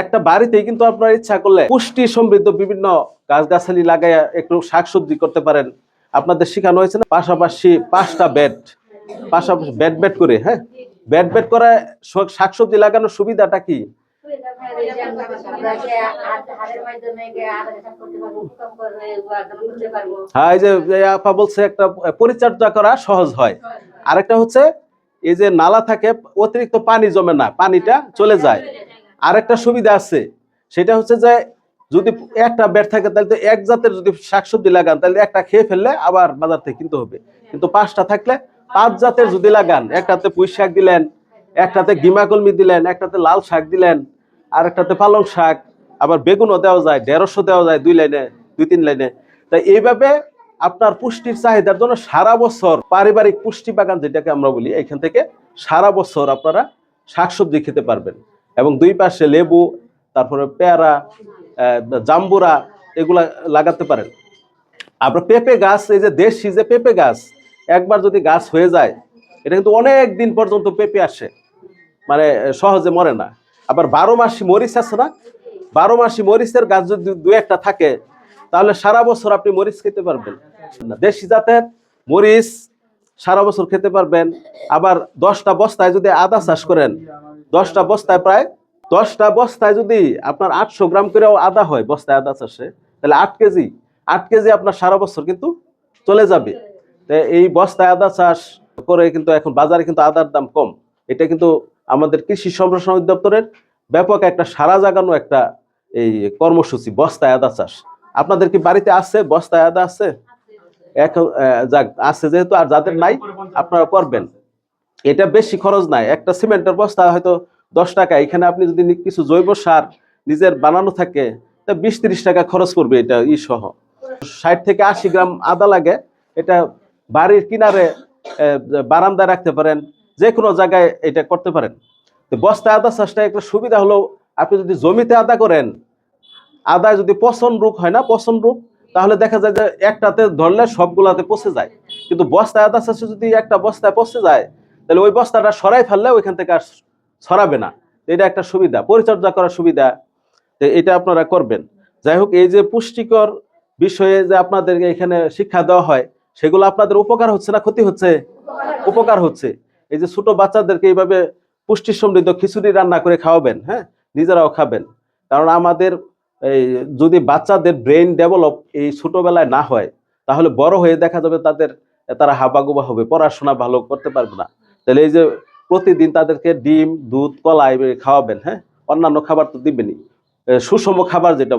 একটা বাড়িতেই কিন্তু আপনার ইচ্ছা করলে পুষ্টি সমৃদ্ধ বিভিন্ন গাছগাছালি লাগাইয়া একটু শাকসবজি করতে পারেন। আপনাদের শেখানো হয়েছে না? পাশাপাশি পাঁচটা বেড পাশাপাশি বেড বেড করে হ্যাঁ? বেড বেড করে শাকসবজি লাগানোর সুবিধাটা কি? হ্যাঁ এই যে আপা বলছে একটা পরিচর্যা করা সহজ হয়। আরেকটা হচ্ছে, এই যে নালা থাকে, অতিরিক্ত পানি জমে না, পানিটা চলে যায়। আরেকটা সুবিধা আছে, সেটা হচ্ছে যে যদি একটা বেড থাকে, তাহলে তো এক জাতের যদি শাকসবজি লাগান, তাহলে একটা খেয়ে ফেললে আবার বাজার থেকে কিনতে হবে। কিন্তু পাঁচটা থাকলে পাঁচ জাতের যদি লাগান, একটাতে পুঁই শাক দিলেন, একটাতে গিমা কলমি দিলেন, একটাতে লাল শাক দিলেন আর একটাতে পালং শাক, আবার বেগুনও দেওয়া যায়, ঢেঁড়সও দেওয়া যায় দুই লাইনে, দুই তিন লাইনে। তাই এইভাবে আপনার পুষ্টির চাহিদার জন্য সারা বছর পারিবারিক পুষ্টি বাগান, যেটাকে আমরা বলি এখান থেকে সারা বছর আপনারা শাকসবজি খেতে পারবেন। এবং দুই পাশে লেবু, তারপরে পেয়ারা জাম্বুরা, এগুলা লাগাতে পারেন। আপনার পেঁপে গাছ, এই যে দেশি যে পেঁপে গাছ, একবার যদি গাছ হয়ে যায়, এটা কিন্তু অনেক দিন পর্যন্ত পেঁপে আসে। মানে সহজে মরে না। আবার বারো মাসি মরিচ আছে না? বারো মাসি মরিচের গাছ যদি দু একটা থাকে, তাহলে সারা বছর আপনি মরিচ খেতে পারবেন। দেশি জাতের মরিচ সারা বছর খেতে পারবেন। আবার দশটা বস্তায় যদি আদা চাষ করেন দশটা বস্তায় প্রায় দশটা বস্তায় যদি আপনার আটশো গ্রাম করেও আদা হয় বস্তায় আদা চাষে তাহলে আট কেজি আট কেজি আপনার সারা বছর কিন্তু চলে যাবে। তো এই বস্তায় আদা চাষ করে কিন্তু এখন বাজারে কিন্তু আদার দাম কম। এটা কিন্তু আমাদের কৃষি সম্প্রসারণ অধিদপ্তরের ব্যাপক একটা সারা জাগানো একটা এই কর্মসূচি বস্তায় আদা চাষ। আপনাদের কি বাড়িতে আছে বস্তায় আদা আছে? এখন যাক আছে যেহেতু আর যাদের নাই আপনারা করবেন। এটা বেশি খরচ নাই। একটা সিমেন্টের বস্তা হয়তো দশ টাকা, এখানে আপনি যদি কিছু জৈব সার নিজের বানানো থাকে, তা বিশ তিরিশ টাকা খরচ করবে এটা ই সহ। ষাট থেকে আশি গ্রাম আদা লাগে, এটা বাড়ির কিনারে বারান্দায় রাখতে পারেন যে কোনো জায়গায় এটা করতে পারেন। তো বস্তা আদা চাষটা একটা সুবিধা হলো, আপনি যদি জমিতে আদা করেন, আদায় যদি পচন রোগ হয় না, পচন রোগ, তাহলে দেখা যায় যে একটাতে ধরলে সবগুলাতে পচে যায়। কিন্তু বস্তায় আদা চাষে যদি একটা বস্তায় পচে যায় তাহলে ওই বস্তাটা সরাই ফেললে ওইখান থেকে আর সরাবে না। এটা একটা সুবিধা, পরিচর্যা করার সুবিধা। এটা আপনারা করবেন। যাই হোক, এই যে পুষ্টিকর বিষয়ে যে আপনাদেরকে এখানে শিক্ষা দেওয়া হয়, সেগুলো আপনাদের উপকার হচ্ছে না ক্ষতি হচ্ছে? উপকার হচ্ছে। এই যে ছোট বাচ্চাদেরকে এইভাবে পুষ্টি সমৃদ্ধ খিচুড়ি রান্না করে খাওয়াবেন হ্যাঁ? নিজেরাও খাবেন। কারণ আমাদের এই যদি বাচ্চাদের ব্রেন ডেভেলপ এই ছোটবেলায় না হয়, তাহলে বড় হয়ে দেখা যাবে তাদের, তারা হাবাগুবা হবে, পড়াশোনা ভালো করতে পারবে না। তাহলে এই যে প্রতিদিন তাদেরকে ডিম, দুধ কলা খাওয়াবেন হ্যাঁ? অন্যান্য খাবার তো দিবেনই। সুষম খাবার যেটা